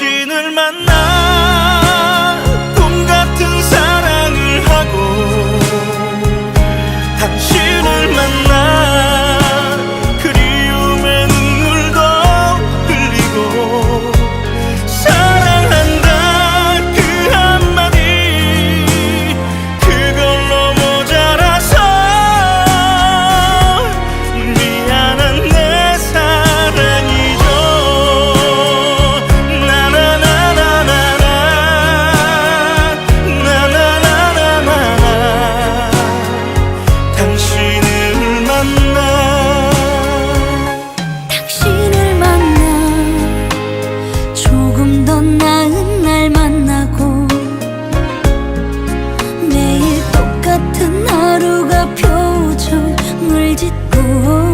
당신을 만나 oh.